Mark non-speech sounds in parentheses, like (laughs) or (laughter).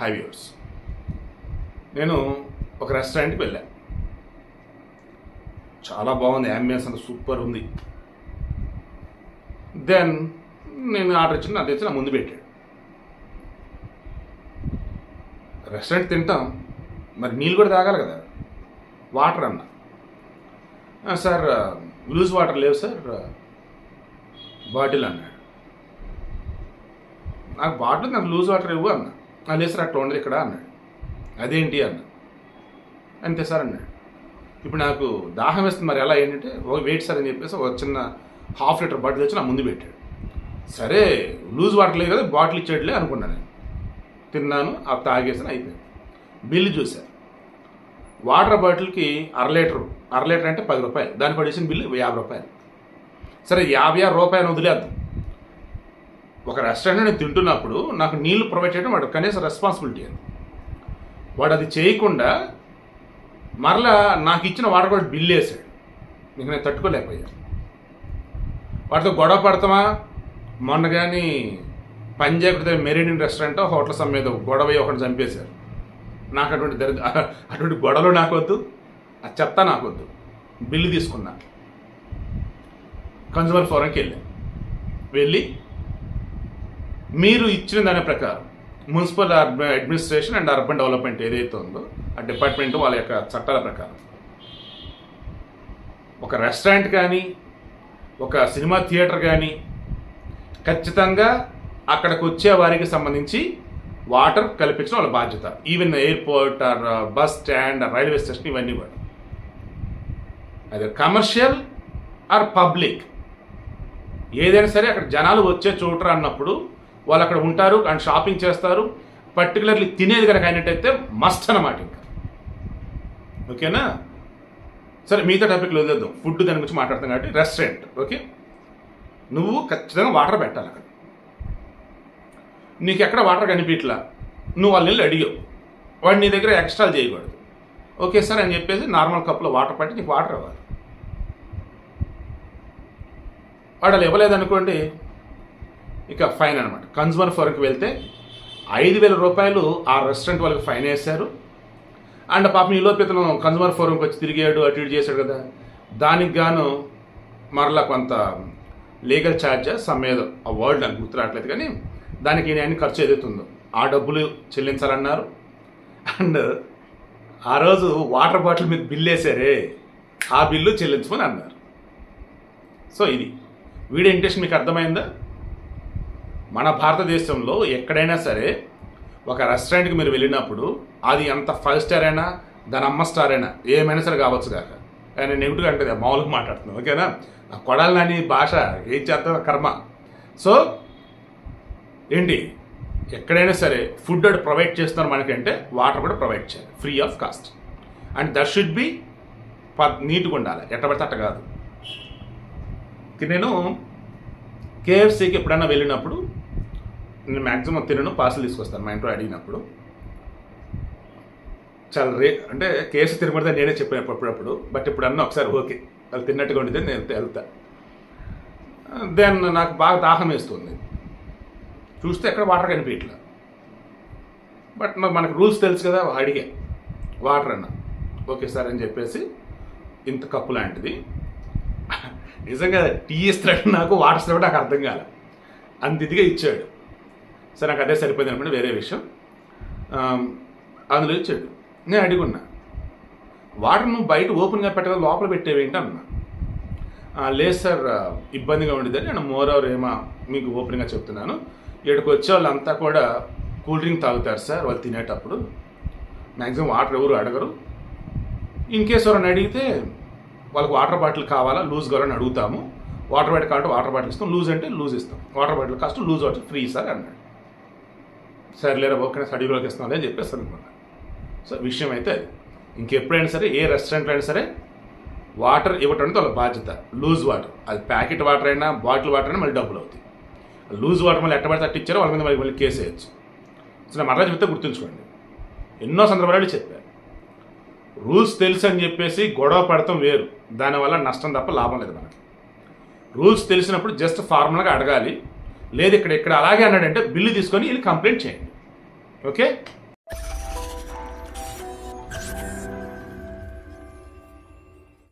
హైవ్యూర్స్ నేను ఒక రెస్టారెంట్కి వెళ్ళా. చాలా బాగుంది అంబియన్స్ అంత సూపర్ ఉంది. దెన్ నేను ఆర్డర్ ఇచ్చిన అది తెచ్చి నా ముందు పెట్టాడు. రెస్టారెంట్ తింటాం మరి నీళ్ళు కూడా తాగాలి కదా. వాటర్ అన్న. సార్ లూజ్ వాటర్ లేవు సార్ బాటిల్ అన్నాడు. నాకు బాటిల్ నాకు లూజ్ వాటర్ ఇవ్వు అన్న. "ఆ, సార్ అట్లా ఉండదు ఇక్కడ అన్నాడు. అదేంటి? అన్న అంతే సార్ అన్నాడు. ఇప్పుడు నాకు దాహం వేస్తుంది. మరి ఎలా? ఏంటంటే ఓ వెయిట్ సార్ అని చెప్పేసి ఒక చిన్న హాఫ్ లీటర్ బాటిల్ తెచ్చి నా ముందు పెట్టాడు. సరే లూజ్ వాటర్ లేదు కదా బాటిల్ ఇచ్చేట్లే అనుకున్నాను నేను. తిన్నాను ఆ తాగేసాను అయిపోయింది. బిల్లు చూశాను వాటర్ బాటిల్కి అర లీటర్ అర లీటర్ అంటే పది రూపాయలు. దాని పడేసిన బిల్లు యాభై రూపాయలు. సరే యాభై ఆరు రూపాయలు వదిలేద్దాం. ఒక రెస్టారెంట్ నేను తింటున్నప్పుడు నాకు నీళ్ళు ప్రొవైడ్ చేయడం వాడు కనీస రెస్పాన్సిబిలిటీ అని వాడు అది చేయకుండా మరలా నాకు ఇచ్చిన వాటర్ కూడా బిల్ వేసాడు. ఇంక నేను తట్టుకోలేకపోయాను. వాటితో గొడవ పడతామా? మొన్న కానీ Punjab Meridian restaurant hotel some గొడవ అయ్యి ఒకటి చంపేశారు. నాకు అటువంటి దరి (laughs) అటువంటి గొడవలు నాకొద్దు. ఆ చెత్త నాకొద్దు. బిల్లు తీసుకున్నా. కన్జ్యూమర్ ఫోరంకి వెళ్ళాను వెళ్ళి మీరు ఇచ్చిన దాని ప్రకారం municipal administration and urban development ఏదైతే ఉందో ఆ డిపార్ట్మెంట్ వాళ్ళ యొక్క చట్టాల ప్రకారం. ఒక రెస్టారెంట్ కానీ ఒక సినిమా థియేటర్ కానీ ఖచ్చితంగా అక్కడికి వచ్చే వారికి సంబంధించి వాటర్ కల్పించడం వాళ్ళ బాధ్యత. Even airport or bus stand railway station ఇవన్నీ కూడా. అది కమర్షియల్ ఆర్ పబ్లిక్ ఏదైనా సరే అక్కడ జనాలు వచ్చే చోట అన్నప్పుడు వాళ్ళు అక్కడ ఉంటారు అండ్ షాపింగ్ చేస్తారు. పర్టికులర్లీ తినేది కనుక అయినట్టయితే మస్ట్ అనమాట ఇంకా. ఓకేనా? సరే మిగతా టాపిక్లో వదిలేద్దాం. ఫుడ్ దాని గురించి మాట్లాడతాం కాబట్టి రెస్టారెంట్ ఓకే? నువ్వు ఖచ్చితంగా వాటర్ పెట్టాలి అక్కడ. నీకు ఎక్కడ వాటర్ కనిపించట్లా? నువ్వు వాళ్ళని వెళ్ళి అడిగావు. వాడు నీ దగ్గర ఎక్స్ట్రా చేయకూడదు. ఓకే సార్ అని చెప్పేసి నార్మల్ కప్లో వాటర్ పట్టి నీకు వాటర్ ఇవ్వాలి. వాడు అలా ఇవ్వలేదనుకోండి ఇక ఫైన్ అనమాట కన్జ్యూమర్ ఫోర్కి వెళ్తే ఐదు వేల రూపాయలు ఆ రెస్టారెంట్ వాళ్ళకి ఫైన్ వేశారు. అండ్ పాపం ఈ లోపు ఇతను కన్జ్యూమర్ ఫోరంకి వచ్చి తిరిగాడు అటు ఇటు చేశాడు కదా. దానికి గాను మరలా కొంత లీగల్ ఛార్జ్ సమ్మేదో ఆ వర్డ్ నాకు గుర్తు రావట్లేదు కానీ దానికి నేను ఖర్చు ఏదైతుందో. ఆ డబ్బులు చెల్లించాలన్నారు. అండ్ ఆ రోజు వాటర్ బాటిల్ మీద బిల్లు వేసారే ఆ బిల్లు చెల్లించమని అన్నారు. సో ఇది. వీడియో ఇంటెన్షన్ మీకు అర్థమైందా? మన భారతదేశంలో ఎక్కడైనా సరే ఒక రెస్టారెంట్కి మీరు వెళ్ళినప్పుడు అది ఎంత ఫైవ్ స్టార్ అయినా దాని అమ్మ స్టార్ అయినా ఏమైనా సరే కావచ్చు కాక. నేను నెగిటివ్ అంటే మామూలుగా మాట్లాడుతున్నాను ఓకేనా? ఆ కొడాలని భాష ఏం చేద్దాం? కర్మ. సో ఏంటి? ఎక్కడైనా సరే ఫుడ్ అది ప్రొవైడ్ చేస్తున్నారు మనకంటే వాటర్ కూడా ప్రొవైడ్ చేయాలి. Free of cost and that should be నీట్గా ఉండాలి. ఎట్ట పడితే అట్ట కాదు. నేను కేఎఫ్సీకి ఎప్పుడైనా వెళ్ళినప్పుడు నేను మ్యాక్సిమం తినను పార్సల్ తీసుకొస్తాను మా ఇంట్లో అడిగినప్పుడు. చాలా రే అంటే కేసు తినకూడదు నేనే చెప్పాను అప్పుడప్పుడు బట్ ఇప్పుడు అన్న ఒకసారి ఓకే వాళ్ళు తిన్నట్టుగా ఉండితే నేను వెళ్తా దెన్ నాకు బాగా దాహం వేస్తుంది. చూస్తే ఎక్కడ వాటర్ కనిపించట్లా. బట్ మనకు రూల్స్ తెలుసు కదా అడిగే. వాటర్ అన్న. ఓకే సార్ అని చెప్పేసి ఇంత కప్పు లాంటిది. (laughs) నిజంగా టీ ఇస్తాడు నాకు వాటర్ ఇస్తాడు నాకు అర్థం కాలే. అంత ఇదిగా ఇచ్చాడు. సరే నాకు అదే సరిపోయింది అనుకుంటే వేరే విషయం. అందులో ఇచ్చాడు నేను అడుగున్నా వాటర్ నువ్వు బయట ఓపెన్గా పెట్టగా లోపల పెట్టేవేంటి అన్నా? లేదు సార్ ఇబ్బందిగా ఉండేదని నేను మోర్ ఓవర్ ఏమా మీకు ఓపెన్గా చెప్తున్నాను. ఇక్కడికి వచ్చే వాళ్ళంతా కూడా కూల్ డ్రింక్ తాగుతారు సార్ వాళ్ళు తినేటప్పుడు. మ్యాక్సిమం వాటర్ ఎవరు అడగరు. ఇన్ కేస్ ఎవరైనా అడిగితే వాళ్ళకి వాటర్ బాటిల్ కావాలా లూజ్ కావాలని అడుగుతాము. వాటర్ బాటిల్ కాబట్టి వాటర్ బాటిల్ ఇస్తాం లూజ్ అంటే లూజ్ ఇస్తాం. Water bottle cost loose water free sir అన్నాడు. సరే లేరా ఓకే స్టడీలోకి ఇస్తాం అని చెప్పేస్తాను అనమాట. సో విషయం అయితే అది. ఇంకెప్పుడైనా సరే ఏ రెస్టారెంట్లో అయినా సరే వాటర్ ఇవ్వటం అనేది వాళ్ళ బాధ్యత. లూజ్ వాటర్ అది ప్యాకెట్ వాటర్ అయినా బాటిల్ వాటర్ అయినా మళ్ళీ డబ్బులు అవుతాయి. లూజ్ వాటర్ మళ్ళీ ఎట్టబడి తట్టిచ్చారో వాళ్ళ మీద మళ్ళీ మళ్ళీ కేసు వేయచ్చు. సో మరలా చెప్తే గుర్తుంచుకోండి. ఎన్నో సందర్భాలు చెప్పారు రూల్స్ తెలుసు అని చెప్పేసి గొడవ పడటం వేరు. దానివల్ల నష్టం తప్ప లాభం లేదు మనకి. రూల్స్ తెలిసినప్పుడు జస్ట్ ఫార్మల్గా అడగాలి. లేదు ఇక్కడ ఇక్కడ అలాగే అన్నాడంటే బిల్లు తీసుకొని వీళ్ళు కంప్లైంట్ చేయండి. ఓకే